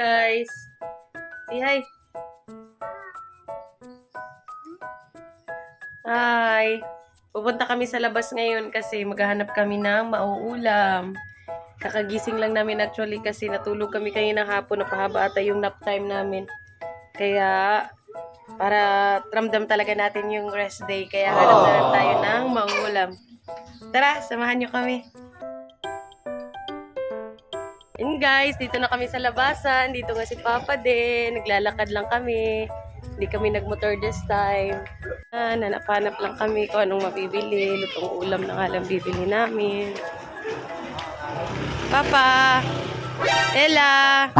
guys. Say hi. Hi. Pupunta kami sa labas ngayon kasi maghahanap kami ng mauulam. Kakagising lang namin actually kasi natulog kami kanina hapon. Napahaba ata yung nap time namin. Kaya para ramdam talaga natin yung rest day. Kaya hanap na lang tayo ng mauulam. Tara, samahan nyo kami. And guys, dito na kami sa labasan. Dito nga si Papa din. Naglalakad lang kami. Hindi kami nagmotor this time. Ah, nanap-hanap lang kami kung anong mabibili. Lutong ulam na nga lang bibili namin. Papa! Ella!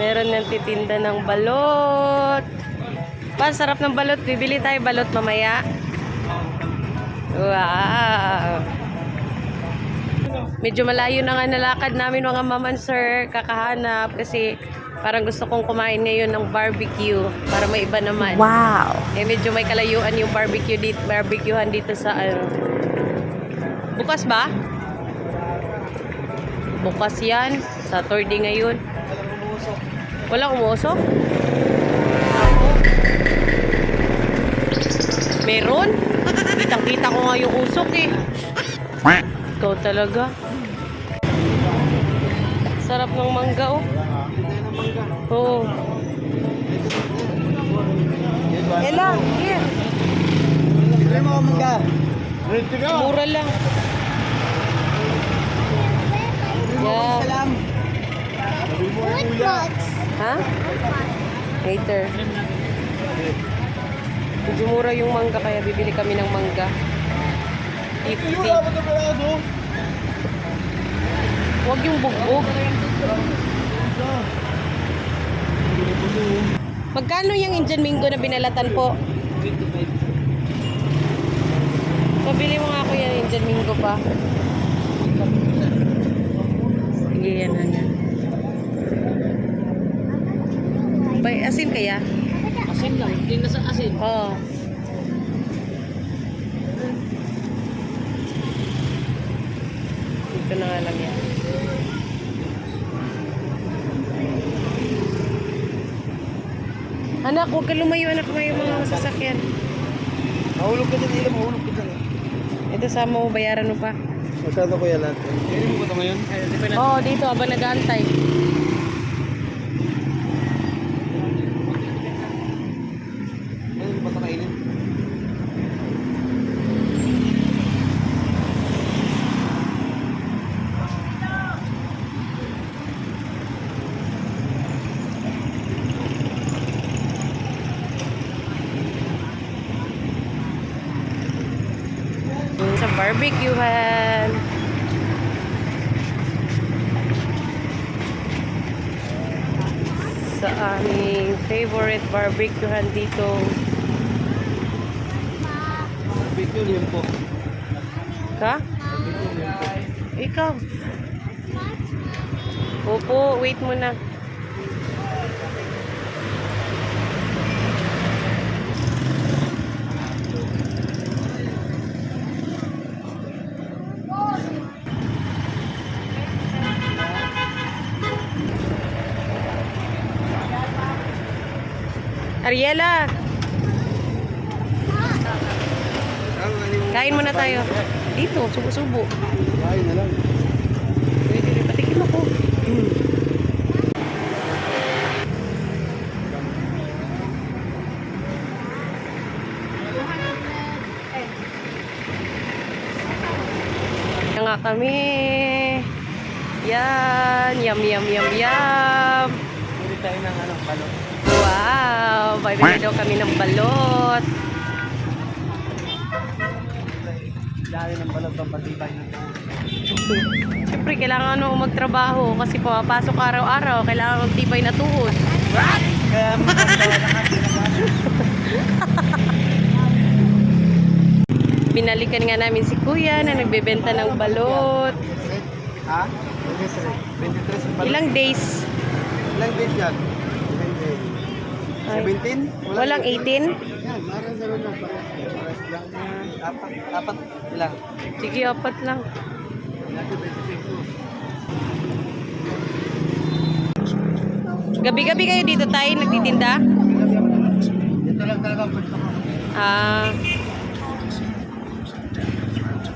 Meron ng titinda ng balot. Pa, sarap ng balot. Bibili tayo balot mamaya. Wow! Medyo malayo na nga nalakad namin mga maman sir, kakahanap kasi parang gusto kong kumain ngayon ng barbecue para may iba naman. Wow. Eh medyo may kalayuan yung barbecue dito, barbecuehan dito sa ano. Bukas ba? Bukas yan. Saturday ngayon. Wala umusok? Ako. Meron? Kitang-kita ko nga yung usok eh. Ikaw talaga. Sarap ng mangga oh. Oo. Ella, here. Bili mo mangga. Mura lang. Yeah. Salam. Ha? Later. Medyo mura yung mangga kaya bibili kami ng mangga. Yung 50. dapat na pala Huwag yung bugbog. Magkano yung Indian Mingo na binalatan po? Pabili mo nga ako yan Indian Mingo pa. Sige yan na. Bay, asin kaya? Asin lang. Hindi na sa asin. Oo. Ito na nga lang yan. Anak, huwag ka lumayo, anak, may mga sasakyan. Mahulog ka dyan, Ila. Mahulog ka dyan. Ito sama mo, bayaran mo pa. Magkano kuya lahat? Hindi mo ba ito ngayon? Oo, oh, dito, habang nag-aantay. Ano ba ito kainin? Yun Sa barbecuehan. Sa aming favorite barbecuehan dito. Barbecue yun po. Ka? Ikaw. Opo, wait muna. Ariela, kain muna tayo. Dito, subo-subo. Kain na lang. Pwede patikim ako. Yan nga kami. Yan. Yum, yum, yum, yum. Pwede tayo ng ano, balot. Wow. Bibili daw kami ng balot. Dahil ng balot ang patibay ng Siyempre, kailangan ano magtrabaho kasi pumapasok araw-araw. Kailangan magtibay na tuhod. Kaya. Binalikan nga namin si Kuya na nagbebenta ng balot. Ha? 23. 23 ang balot. Ilang days? Ilang days yan? 17? Walang 18? Yan, marang sa road lang. Apat, apat lang. Sige, apat lang. Gabi-gabi kayo dito tayo nagtitinda? Dito lang talaga ang pwesto ko. Ah.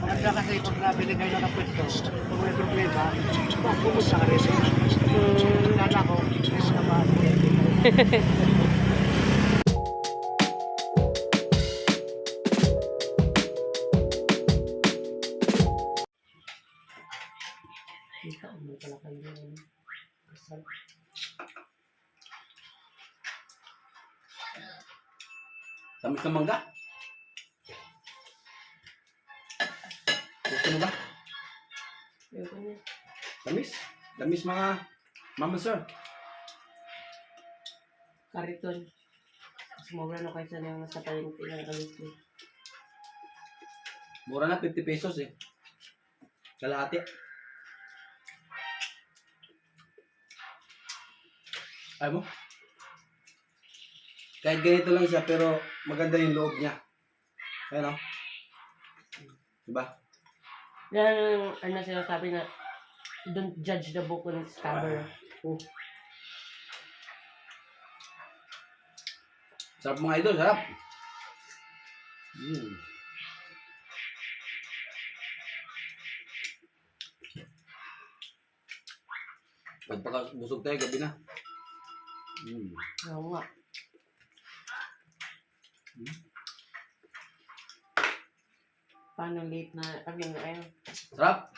Maganda kasi pag nabili kayo ng pwesto, kung may problema, pumunta ka rin. Hmm. Sana ako, kaya naman. mm, Lala ko, mayroon na ba? Tamis ng mangga. Gusto mo ba? Tamis? Tamis mga mama sir. kariton. Mas mura na kayo sa nang nasa palengke ng kalito. Mura na 50 pesos eh. Kalahati. Ay mo? Kahit ganito lang siya pero maganda yung loob niya. Ayan o. Diba? Yan ang ano sinasabi na don't judge the book on its cover. Oh. Sarap mga idol, sarap. Mm. Pagpakabusog tayo, gabi na. Mm. Oo nga. Paano late na kami na ayun. Sarap.